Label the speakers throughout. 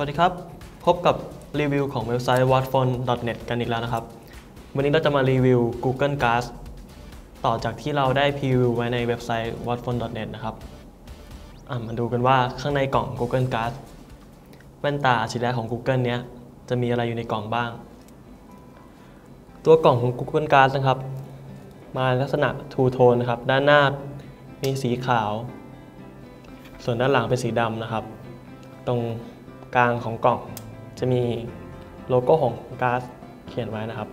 Speaker 1: วัสดีครับ พบกับรีวิวของเว็บไซต์ watphone.net กันอีกแล้วนะครับ วันนี้เราจะมารีวิว Google Glass ต่อจากที่เราได้พรีวิวไว้ในเว็บไซต์ watphone.net นะครับมาดูกันว่าข้างในกล่อง Google Glass แว่นตาชิ้นแรกของ Google เนี้ยจะมีอะไรอยู่ในกล่องบ้าง ตัวกล่องของ Google Glass นะครับ มาลักษณะ two tone นะครับ ด้านหน้ามีสีขาว ส่วนด้านหลังเป็นสีดำนะครับ ตรง กลางของกล่องจะมีโลโก้ของก๊าซเขียนไว้นะครับ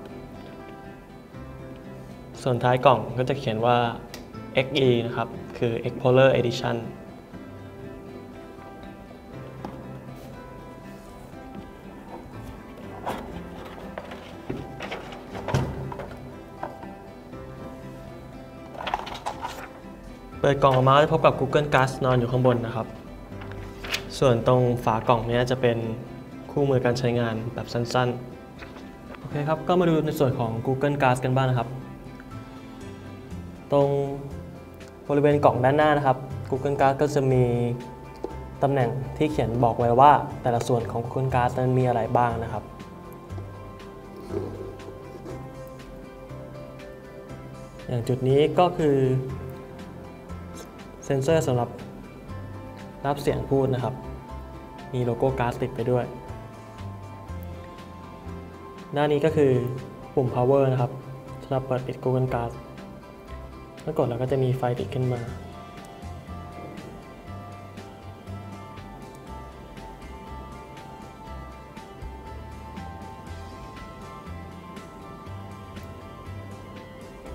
Speaker 1: ส่วนท้ายกล่องก็จะเขียนว่า XE นะครับ คือ Explorer Edition เปิดกล่องออกมาจะพบกับ Google Glass นอนอยู่ข้างบนนะครับ ส่วนตรงฝากล่องนี้จะเป็นคู่มือการใช้งานแบบสั้นๆ โอเคครับ ก็มาดูในส่วนของ Google Glass กันบ้างนะครับ ตรงบริเวณกล่องด้านหน้านะครับ Google Glass ก็จะมีตำแหน่งที่เขียนบอกไว้ว่า แต่ละส่วนของ Google Glass นั้นมีอะไรบ้างนะครับ อย่างจุดนี้ก็คือเซนเซอร์สำหรับ รับเสียงพูดนะครับ มีโลโก้การ์ดติดไปด้วย หน้านี้ก็คือปุ่ม power นะครับสำหรับเปิดปิด Google Glass เมื่อกดแล้วก็จะมีไฟติดขึ้นมา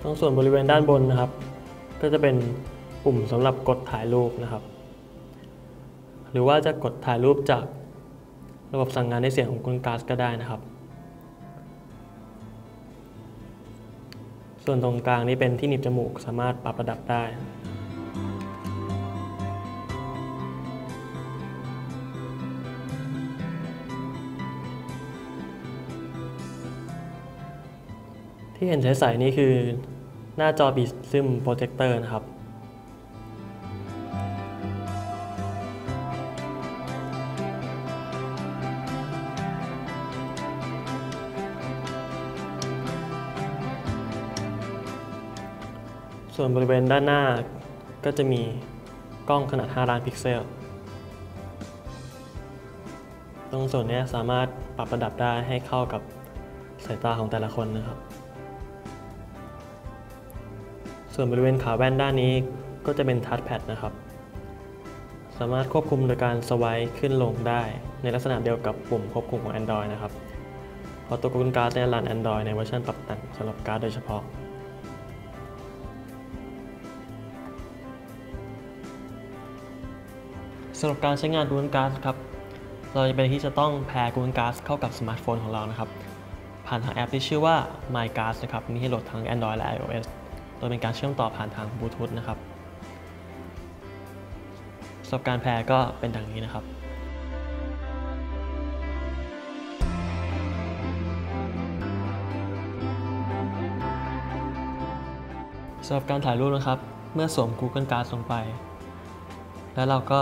Speaker 1: ตรงส่วนบริเวณด้านบนนะครับ ก็จะเป็นปุ่มสำหรับกดถ่ายรูปนะครับ หรือว่าจะกดถ่ายรูปจากระบบสั่งงานในเสียงของคุณกาซก็ได้นะครับ ส่วนตรงกลางนี้เป็นที่หนีบจมูกสามารถปรับระดับได้ที่เห็นใช้ใส่นี่คือหน้าจอบีซึมโปรเจคเตอร์นะครับ ส่วนบริเวณด้านหน้าก็จะมีกล้องขนาด 5 ล้านพิกเซล ตรงส่วนนี้สามารถปรับระดับได้ให้เข้ากับสายตาของแต่ละคนนะครับ ส่วนบริเวณขาแว่นด้านนี้ก็จะเป็นทัชแพดนะครับ สามารถควบคุมโดยการสวป์ขึ้นลงได้ในลักษณะเดียวกับปุ่มควบคุมของ Android นะครับเพราะตัว Google Glass เนี่ยรัน Android ในเวอร์ชันปรับแต่งสำหรับการ์ดโดยเฉพาะ สำหรับการใช้งาน Google Glass ครับ เราจะเป็นที่จะต้องแพร์ Google Glass เข้ากับสมาร์ทโฟนของเรานะครับ ผ่านทางแอปที่ชื่อว่า My Glass นะครับ มีให้โหลดทั้ง Android และ iOS โดยเป็นการเชื่อมต่อผ่านทางบลูทูธนะครับสำหรับการแพร์ก็เป็นดังนี้นะครับสำหรับการถ่ายรูปนะครับ เมื่อสวม Google Glass ลงไป แล้วเราก็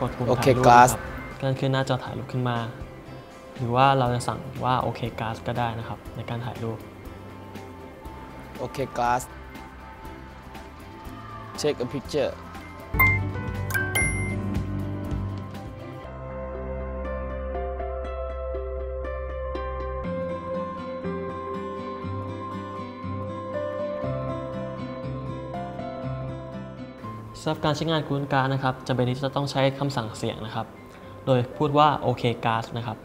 Speaker 1: กดปุ่ม
Speaker 2: โอ
Speaker 1: ถ่า
Speaker 2: เค
Speaker 1: ยรูป
Speaker 2: Glass
Speaker 1: นะครับก็จะขึ้นหน้าจอถ่ายรูปขึ้นมา หรือว่าเราจะสั่งว่าโอเค Glass ก็ได้นะครับ ในการถ่ายรูป
Speaker 2: โอเค glass take a picture ำ
Speaker 1: หรับการใช้งาน Google Glass นะครับจะเป็นที่จะต้องใช้คำสั่งเสียงนะครับ โดยพูดว่าโอเค Glass นะครับ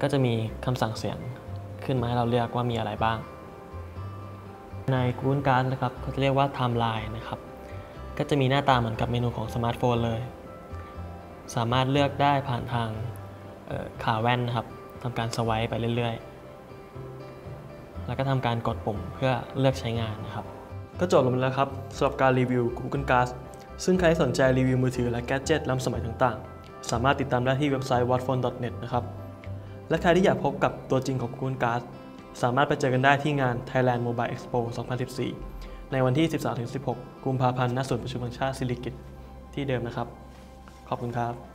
Speaker 1: ก็จะมีคำสั่งเสียงขึ้นมาให้เราเลือกว่ามีอะไรบ้าง ใน Google Glass นะครับเขาจะเรียกว่า Timeline นะครับ ก็จะมีหน้าตาเหมือนกับเมนูของสมาร์ทโฟนเลย สามารถเลือกได้ผ่านทางขาแว่นนะครับทำการสวป์ไปเรื่อย ๆ แล้วก็ทำการกดปุ่มเพื่อเลือกใช้งานนะครับ ก็จบลงแล้วครับสำหรับการรีวิว Google Glass ซึ่งใครสนใจรีวิวมือถือและแกดเจิตล้ำสมัยต่างๆ สามารถติดตามได้ที่เว็บไซต์ watphone.net นะครับ และใครที่อยากพบกับตัวจริงของ Google Glass สามารถไปเจอกันได้ที่งาน Thailand Mobile Expo 2014 ในวันที่ 13-16 กุมภาพันธ์ณศูนย์ประชุมแห่งชาติสิริกิติ์ที่เดิมนะครับ ขอบคุณครับ